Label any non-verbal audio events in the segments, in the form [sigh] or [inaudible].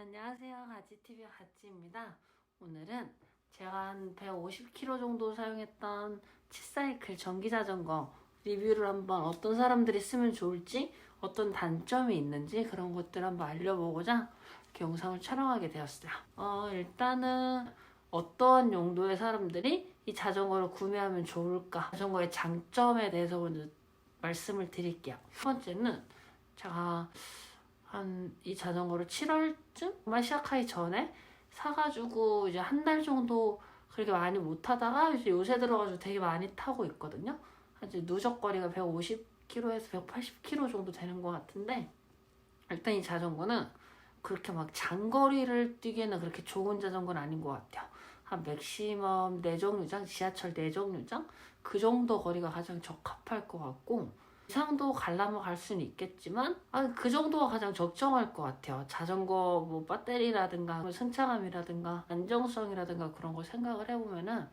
안녕하세요. 가지TV 가지입니다. 오늘은 제가 한 150km 정도 사용했던 치사이클 전기자전거 리뷰를 한번 어떤 사람들이 쓰면 좋을지 어떤 단점이 있는지 그런 것들 한번 알려보고자 이렇게 영상을 촬영하게 되었어요. 어, 일단은 어떠한 용도의 사람들이 이 자전거를 구매하면 좋을까? 자전거의 장점에 대해서 먼저 말씀을 드릴게요. 첫 번째는 제가 한 이 자전거를 7월쯤 정말 시작하기 전에 사가지고 이제 한 달 정도 그렇게 많이 못 타다가 이제 요새 들어가지고 되게 많이 타고 있거든요. 이제 누적거리가 150km에서 180km 정도 되는 것 같은데 일단 이 자전거는 그렇게 막 장거리를 뛰기에는 그렇게 좋은 자전거는 아닌 것 같아요. 한 맥시멈 내정류장, 지하철 내정류장 그 정도 거리가 가장 적합할 것 같고 이상도 가려면 갈 수는 있겠지만 아, 그 정도가 가장 적정할 것 같아요. 자전거 뭐 배터리라든가 뭐 승차감이라든가 안정성이라든가 그런 걸 생각을 해보면은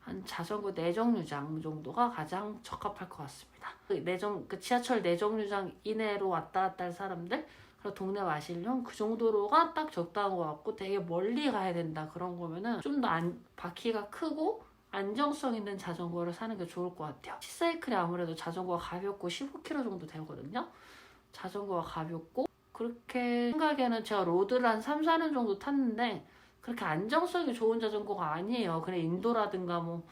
한 자전거 내정류장 정도가 가장 적합할 것 같습니다. 그 내정 그 지하철 내정류장 이내로 왔다 갔다 할 사람들 그리고 동네 마실용 그 정도로가 딱 적당한 것 같고 되게 멀리 가야 된다 그런 거면은 좀 더 안 바퀴가 크고 안정성 있는 자전거를 사는 게 좋을 것 같아요. 시사이클이 아무래도 자전거가 가볍고 15kg 정도 되거든요. 자전거가 가볍고 그렇게 생각에는 제가 로드를 한 3, 4년 정도 탔는데 그렇게 안정성이 좋은 자전거가 아니에요. 그래 인도라든가 뭐,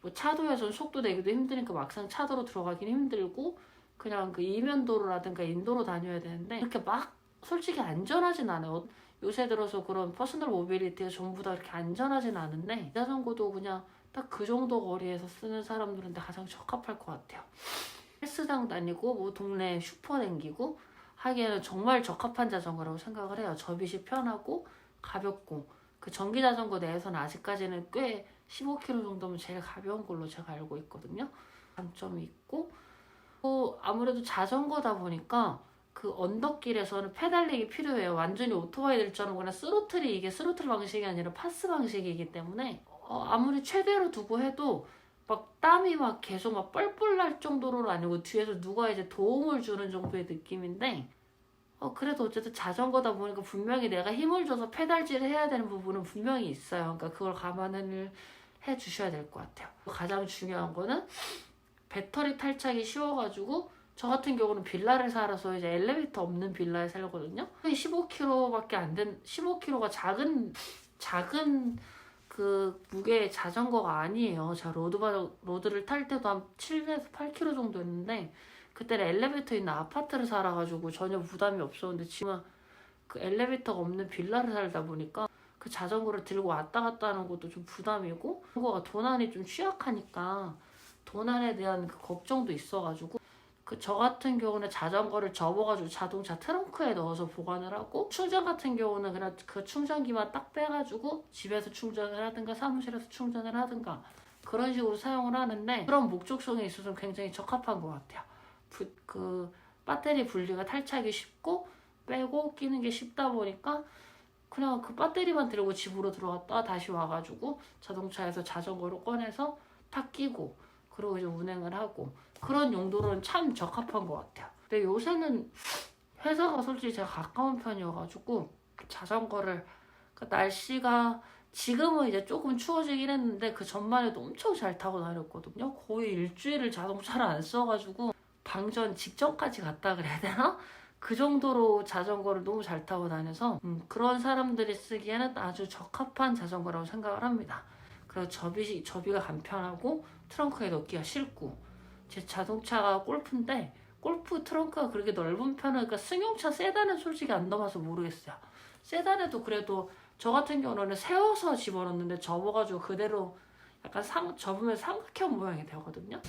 뭐 차도에선 속도 내기도 힘드니까 막상 차도로 들어가긴 힘들고 그냥 그 이면도로라든가 인도로 다녀야 되는데 그렇게 막 솔직히 안전하진 않아요. 요새 들어서 그런 퍼스널 모빌리티가 전부 다 그렇게 안전하진 않은데 이 자전거도 그냥 딱 그 정도 거리에서 쓰는 사람들한테 가장 적합할 것 같아요. 헬스장 다니고 뭐 동네 슈퍼 댕기고 하기에는 정말 적합한 자전거라고 생각을 해요. 접이시 편하고 가볍고 그 전기 자전거 내에서는 아직까지는 꽤 15kg 정도면 제일 가벼운 걸로 제가 알고 있거든요. 장점이 있고 또 아무래도 자전거다 보니까 그 언덕길에서는 페달링이 필요해요. 완전히 오토바이 될 줄 알고 그냥 스로틀이 이게 스로틀 방식이 아니라 파스 방식이기 때문에 어, 아무리 최대로 두고 해도 막 땀이 막 계속 막 뻘뻘 날 정도로 아니고 뒤에서 누가 이제 도움을 주는 정도의 느낌인데 어 그래도 어쨌든 자전거다 보니까 분명히 내가 힘을 줘서 페달질을 해야 되는 부분은 분명히 있어요. 그러니까 그걸 감안을 해 주셔야 될 것 같아요. 가장 중요한 거는 배터리 탈착이 쉬워가지고 저 같은 경우는 빌라를 살아서 이제 엘리베이터 없는 빌라에 살거든요. 15kg밖에 안 된, 15kg가 작은 작은 그 무게의 자전거가 아니에요. 제가 로드 바, 로드를 탈 때도 한 7에서 8kg 정도였는데 그때는 엘리베이터 있는 아파트를 살아가지고 전혀 부담이 없었는데 지금 그 엘리베이터가 없는 빌라를 살다 보니까 그 자전거를 들고 왔다 갔다 하는 것도 좀 부담이고 자전거가 도난이 좀 취약하니까 도난에 대한 그 걱정도 있어가지고 그 저 같은 경우는 자전거를 접어가지고 자동차 트렁크에 넣어서 보관을 하고 충전 같은 경우는 그냥 그 충전기만 딱 빼가지고 집에서 충전을 하든가 사무실에서 충전을 하든가 그런 식으로 사용을 하는데 그런 목적성에 있어서 굉장히 적합한 것 같아요. 부, 그 배터리 분리가 탈착이 쉽고 빼고 끼는 게 쉽다 보니까 그냥 그 배터리만 들고 집으로 들어갔다 다시 와가지고 자동차에서 자전거를 꺼내서 탁 끼고 그리고 이제 운행을 하고 그런 용도로는 참 적합한 것 같아요. 근데 요새는 회사가 솔직히 제가 가까운 편이어가지고 자전거를 그 날씨가 지금은 이제 조금 추워지긴 했는데 그 전만 해도 엄청 잘 타고 다녔거든요. 거의 일주일을 자동차를 안 써가지고 방전 직전까지 갔다 그래야 되나? [laughs] 그 정도로 자전거를 너무 잘 타고 다녀서 음, 그런 사람들이 쓰기에는 아주 적합한 자전거라고 생각을 합니다. 그리고 접이, 접이가 간편하고 트렁크에 넣기가 쉽고 제 자동차가 골프인데 골프 트렁크가 그렇게 넓은 편은 그러니까 승용차 세단은 솔직히 안 넘어서 모르겠어요. 세단에도 그래도 저 같은 경우는 세워서 집어넣는데 접어가지고 그대로 약간 상, 접으면 삼각형 모양이 되거든요.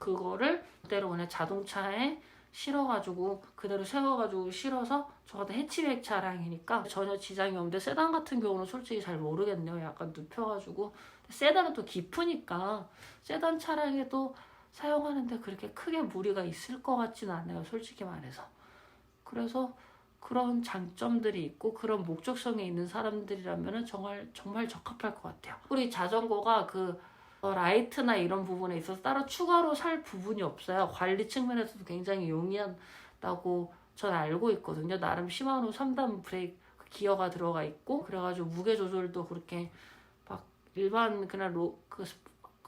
그거를 그대로 그냥 자동차에 실어가지고 그대로 세워가지고 실어서 저 같은 해치백 차량이니까 전혀 지장이 없는데 세단 같은 경우는 솔직히 잘 모르겠네요. 약간 눕혀가지고 세단은 또 깊으니까 세단 차량에도 사용하는데 그렇게 크게 무리가 있을 것 같지는 않아요. 솔직히 말해서. 그래서 그런 장점들이 있고 그런 목적성이 있는 사람들이라면 정말 정말 적합할 것 같아요. 우리 자전거가 그 어, 라이트나 이런 부분에 있어서 따로 추가로 살 부분이 없어요. 관리 측면에서도 굉장히 용이하다고 전 알고 있거든요. 나름 시마노 3단 브레이크 기어가 들어가 있고 그래가지고 무게 조절도 그렇게 막 일반 그냥 로, 그,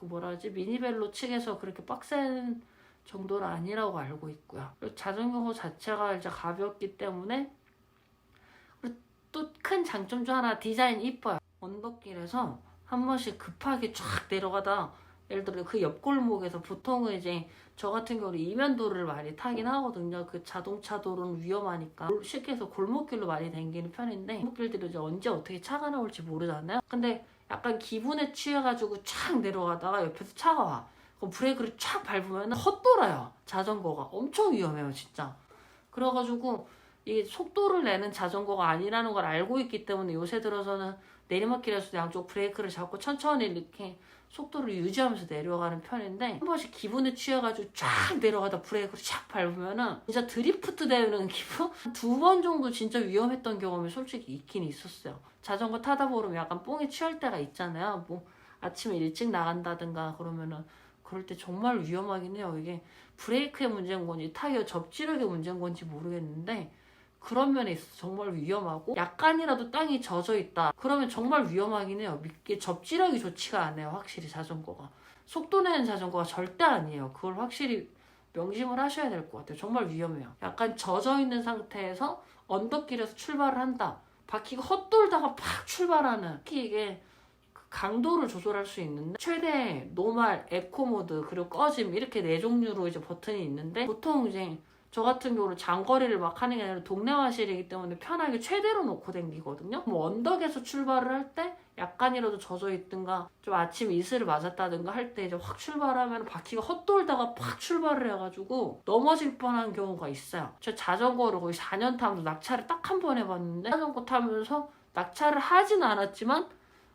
뭐라 하지 미니벨로 측에서 그렇게 빡센 정도는 아니라고 알고 있고요. 그리고 자전거 자체가 이제 가볍기 때문에 또 큰 장점 중 하나 디자인이 이뻐요. 언덕길에서 한 번씩 급하게 쫙 내려가다 예를 들어 그 옆골목에서 보통은 이제 저 같은 경우는 이면도를 많이 타긴 하거든요. 그 자동차 도로는 위험하니까 쉽게 해서 골목길로 많이 다니는 편인데 골목길들이 이제 언제 어떻게 차가 나올지 모르잖아요. 근데 약간 기분에 취해가지고 쫙 내려가다가 옆에서 차가 와. 그럼 브레이크를 쫙 밟으면 헛돌아요. 자전거가 엄청 위험해요, 진짜. 그래가지고 이게 속도를 내는 자전거가 아니라는 걸 알고 있기 때문에 요새 들어서는 내리막길에서 양쪽 브레이크를 잡고 천천히 이렇게 속도를 유지하면서 내려가는 편인데 한 번씩 기분에 취해가지고 쫙 내려가다 브레이크를 쫙 밟으면은 진짜 드리프트 되는 기분? 두 번 정도 진짜 위험했던 경험이 솔직히 있긴 있었어요. 자전거 타다 보면 약간 뽕에 취할 때가 있잖아요. 뭐 아침에 일찍 나간다든가 그러면은 그럴 때 정말 위험하긴 해요. 이게 브레이크의 문제인 건지 타이어 접지력의 문제인 건지 모르겠는데 그런 면에 있어서 정말 위험하고 약간이라도 땅이 젖어 있다. 그러면 정말 위험하긴 해요. 이게 접지력이 좋지가 않아요. 확실히 자전거가. 속도 내는 자전거가 절대 아니에요. 그걸 확실히 명심을 하셔야 될 것 같아요. 정말 위험해요. 약간 젖어 있는 상태에서 언덕길에서 출발을 한다. 바퀴가 헛돌다가 팍 출발하는. 특히 이게 그 강도를 조절할 수 있는데 최대 노말, 에코 모드 그리고 꺼짐 이렇게 네 종류로 이제 버튼이 있는데 보통 이제 저 같은 경우는 장거리를 막 하는 게 아니라 동네 마실이기 때문에 편하게 최대로 놓고 댕기거든요. 뭐 언덕에서 출발을 할 때 약간이라도 젖어 있든가 좀 아침 이슬을 맞았다든가 할 때 이제 확 출발하면 바퀴가 헛돌다가 팍 출발을 해가지고 넘어질 뻔한 경우가 있어요. 저 자전거를 거의 4년 타면서 낙차를 딱 한 번 해봤는데 자전거 타면서 낙차를 하진 않았지만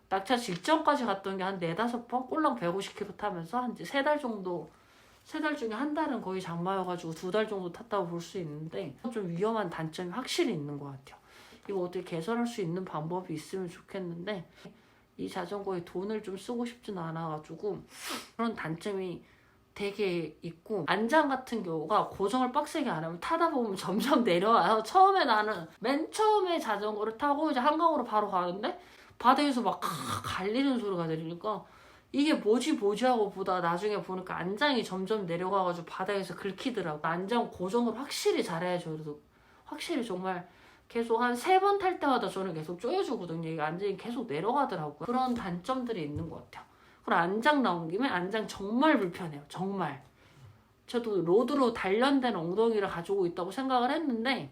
낙차 직전까지 갔던 게한 네다섯 번 꼴랑 150km 타면서 한세달 정도 세 달 중에 한 달은 거의 장마여가지고 두 달 정도 탔다고 볼 수 있는데 좀 위험한 단점이 확실히 있는 것 같아요. 이거 어떻게 개선할 수 있는 방법이 있으면 좋겠는데 이 자전거에 돈을 좀 쓰고 싶진 않아가지고 그런 단점이 되게 있고 안장 같은 경우가 고정을 빡세게 안 하면 타다 보면 [laughs] 점점 내려와요. 처음에 나는 맨 처음에 자전거를 타고 이제 한강으로 바로 가는데 바닥에서 막 갈리는 소리가 들리니까 이게 뭐지 뭐지 하고 보다 나중에 보니까 안장이 점점 내려가가지고 바닥에서 긁히더라고. 안장 고정을 확실히 잘해야죠. 그래도 확실히 정말 계속 한 세 번 탈 때마다 저는 계속 쪼여주거든요. 이게 안장이 계속 내려가더라고요. 그런 단점들이 있는 것 같아요. 그리고 안장 나온 김에 안장 정말 불편해요. 정말. 저도 로드로 단련된 엉덩이를 가지고 있다고 생각을 했는데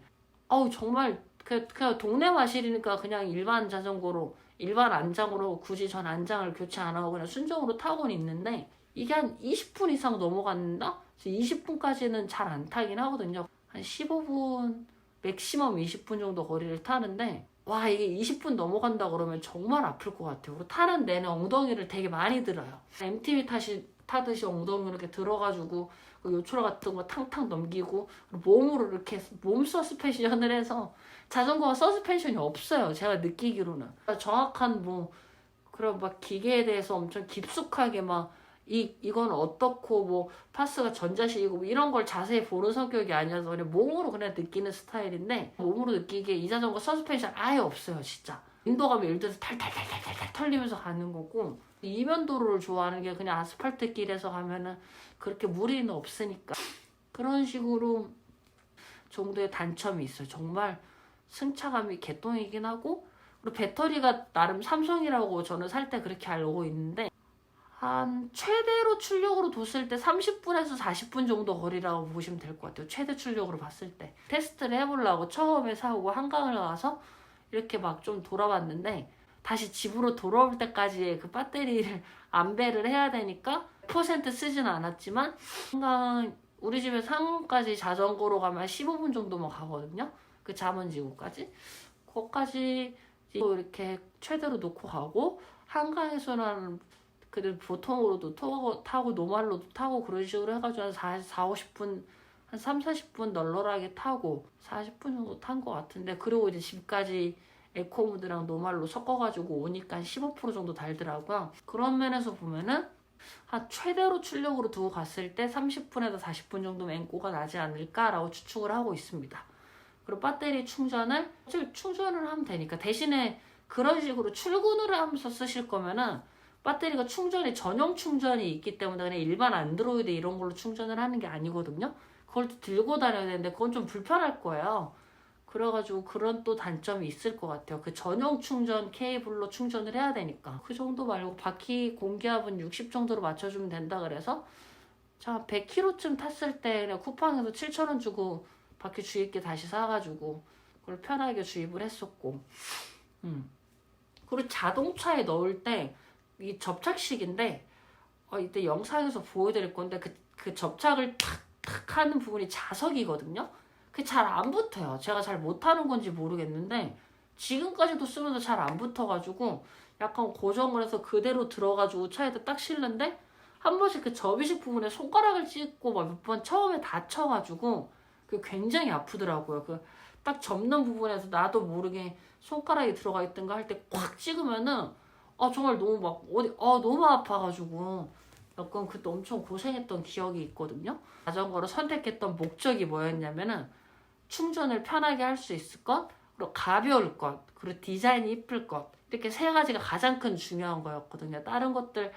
어우 정말 그, 그냥 동네 마실이니까 그냥 일반 자전거로 일반 안장으로 굳이 전 안장을 교체 안 하고 그냥 순정으로 타고는 있는데 이게 한 20분 이상 넘어간다? 20분까지는 잘 안 타긴 하거든요. 한 15분, 맥시멈 20분 정도 거리를 타는데 와 이게 20분 넘어간다 그러면 정말 아플 것 같아요. 그리고 타는 내내 엉덩이를 되게 많이 들어요. MTV 타시, 타듯이 엉덩이 이렇게 들어가지고 그 요철 같은 거 탕탕 넘기고 몸으로 이렇게 몸 서스펜션을 해서 자전거가 서스펜션이 없어요. 제가 느끼기로는 정확한 뭐 그런 막 기계에 대해서 엄청 깊숙하게 막 이 이건 어떻고 뭐 파스가 전자식이고 뭐 이런 걸 자세히 보는 성격이 아니어서 그냥 몸으로 그냥 느끼는 스타일인데 몸으로 느끼기에 이 자전거 서스펜션 아예 없어요 진짜 인도 가면 예를 들어서 탈탈탈탈탈 털리면서 가는 거고 이면도로를 좋아하는 게 그냥 아스팔트 길에서 가면은 그렇게 무리는 없으니까. 그런 식으로 정도의 단점이 있어요. 정말 승차감이 개똥이긴 하고 그리고 배터리가 나름 삼성이라고 저는 살 때 그렇게 알고 있는데 한 최대로 출력으로 뒀을 때 30분에서 40분 정도 거리라고 보시면 될 것 같아요. 최대 출력으로 봤을 때. 테스트를 해보려고 처음에 사오고 한강을 가서 이렇게 막 좀 돌아봤는데 다시 집으로 돌아올 때까지 그 배터리를 [laughs] 안배를 해야 되니까 100% 쓰지는 않았지만 한강 우리 집에서 한강까지 자전거로 가면 15분 정도만 가거든요. 그 잠원지구까지 거기까지 이렇게 최대로 놓고 가고 한강에서는 그래도 보통으로도 타고, 타고 노말로도 타고 그런 식으로 해가지고 한 4, 4 50분 한 3, 40분 널널하게 타고 40분 정도 탄 것 같은데 그리고 이제 집까지 에코모드랑 노말로 섞어가지고 오니까 15% 정도 달더라고요. 그런 면에서 보면은 한 최대로 출력으로 두고 갔을 때 30분에서 40분 정도 맹고가 나지 않을까라고 추측을 하고 있습니다. 그리고 배터리 충전을 충전을 하면 되니까 대신에 그런 식으로 출근을 하면서 쓰실 거면은 배터리가 충전이 전용 충전이 있기 때문에 그냥 일반 안드로이드 이런 걸로 충전을 하는 게 아니거든요. 그걸 또 들고 다녀야 되는데 그건 좀 불편할 거예요. 그래가지고 그런 또 단점이 있을 것 같아요. 그 전용 충전 케이블로 충전을 해야 되니까. 그 정도 말고 바퀴 공기압은 60 정도로 맞춰주면 된다 그래서 자 100km쯤 탔을 때 그냥 쿠팡에서 7,000원 주고 바퀴 주입기 다시 사가지고 그걸 편하게 주입을 했었고 음. 그리고 자동차에 넣을 때 이 접착식인데 어, 이때 영상에서 보여드릴 건데 그, 그 접착을 탁 탁 하는 부분이 자석이거든요. 그게 잘 안 붙어요. 제가 잘 못하는 건지 모르겠는데 지금까지도 쓰면서 잘 안 붙어가지고 약간 고정을 해서 그대로 들어가지고 차에다 딱 실는데 한 번씩 그 접이식 부분에 손가락을 찍고 몇번 처음에 다쳐가지고 그 굉장히 아프더라고요. 그 딱 접는 부분에서 나도 모르게 손가락이 들어가 있던가 할 때 꽉 찍으면은 아 정말 너무 막 어디 아 너무 아파가지고 약간 그때 엄청 고생했던 기억이 있거든요. 자전거를 선택했던 목적이 뭐였냐면은 충전을 편하게 할 수 있을 것, 그리고 가벼울 것, 그리고 디자인이 이쁠 것 이렇게 세 가지가 가장 큰 중요한 거였거든요. 다른 것들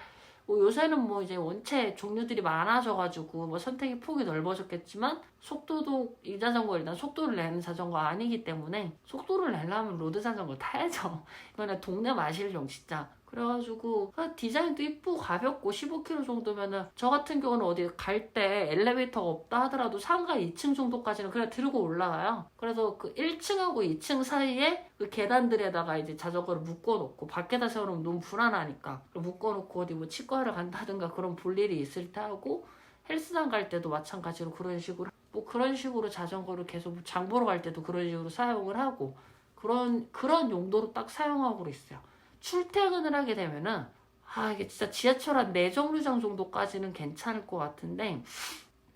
뭐 요새는 뭐 이제 원체 종류들이 많아져가지고 뭐 선택의 폭이 넓어졌겠지만 속도도 이 자전거 일단 속도를 내는 자전거 아니기 때문에 속도를 내려면 로드 자전거 타야죠. [laughs] 이거는 동네 마실용 진짜. 그래가지고 그냥 디자인도 이쁘고 가볍고 15kg 정도면은 저 같은 경우는 어디 갈 때 엘리베이터가 없다 하더라도 상가 2층 정도까지는 그냥 들고 올라가요. 그래서 그 1층하고 2층 사이에 그 계단들에다가 이제 자전거를 묶어놓고 밖에다 세워놓으면 너무 불안하니까 묶어놓고 어디 뭐 치과를 간다든가 그런 볼 일이 있을 때 하고 헬스장 갈 때도 마찬가지로 그런 식으로 뭐 그런 식으로 자전거를 계속 장 보러 갈 때도 그런 식으로 사용을 하고 그런 그런 용도로 딱 사용하고 있어요. 출퇴근을 하게 되면은 아 이게 진짜 지하철 한네 정류장 정도까지는 괜찮을 것 같은데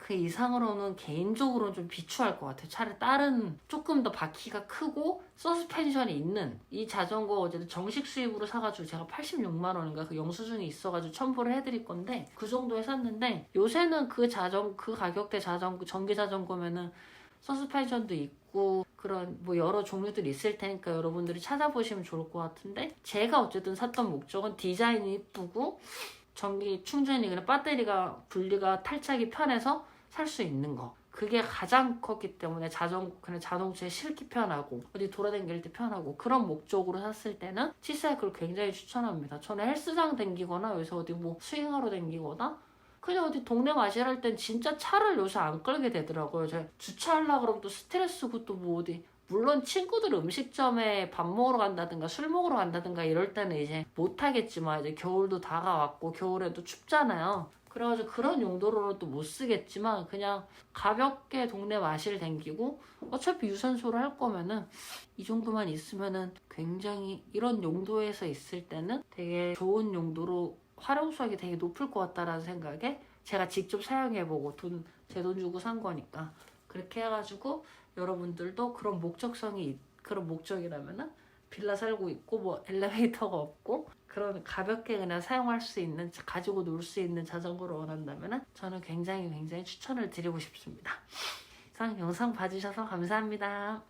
그 이상으로는 개인적으로는 좀 비추할 것 같아요. 차라리 다른 조금 더 바퀴가 크고 서스펜션이 있는 이 자전거 어제도 정식 수입으로 사가지고 제가 86만 원인가 그 영수증이 있어가지고 첨부를 해드릴 건데 그 정도에 샀는데 요새는 그 자전 그 가격대 자전거 전기 자전거면은 서스펜션도 있고 그런 뭐 여러 종류들이 있을 테니까 여러분들이 찾아보시면 좋을 것 같은데 제가 어쨌든 샀던 목적은 디자인이 이쁘고 전기 충전이 그냥 배터리가 분리가 탈착이 편해서 살 수 있는 거 그게 가장 컸기 때문에 자전 그냥 자동차에 실기 편하고 어디 돌아다닐 때 편하고 그런 목적으로 샀을 때는 치사이클을 굉장히 추천합니다. 저는 헬스장 댕기거나 여기서 어디 뭐 스윙하러 댕기거나 그냥 어디 동네 마실 땐 진짜 차를 요새 안 끌게 되더라고요. 제가 주차하려고 그러면 또 스트레스고 또 뭐 어디 물론 친구들 음식점에 밥 먹으러 간다든가 술 먹으러 간다든가 이럴 때는 이제 못 하겠지만 이제 겨울도 다가왔고 겨울에도 춥잖아요. 그래가지고 그런 용도로는 또 못 쓰겠지만 그냥 가볍게 동네 마실 댕기고 어차피 유산소를 할 거면은 이 정도만 있으면은 굉장히 이런 용도에서 있을 때는 되게 좋은 용도로 활용수학이 되게 높을 것 같다라는 생각에 제가 직접 사용해보고 돈 제 돈 주고 산 거니까 그렇게 해가지고 여러분들도 그런 목적성이 있- 그런 목적이라면은 빌라 살고 있고 뭐 엘리베이터가 없고 그런 가볍게 그냥 사용할 수 있는 가지고 놀 수 있는 자전거를 원한다면은 저는 굉장히 굉장히 추천을 드리고 싶습니다. 이상 영상 봐주셔서 감사합니다.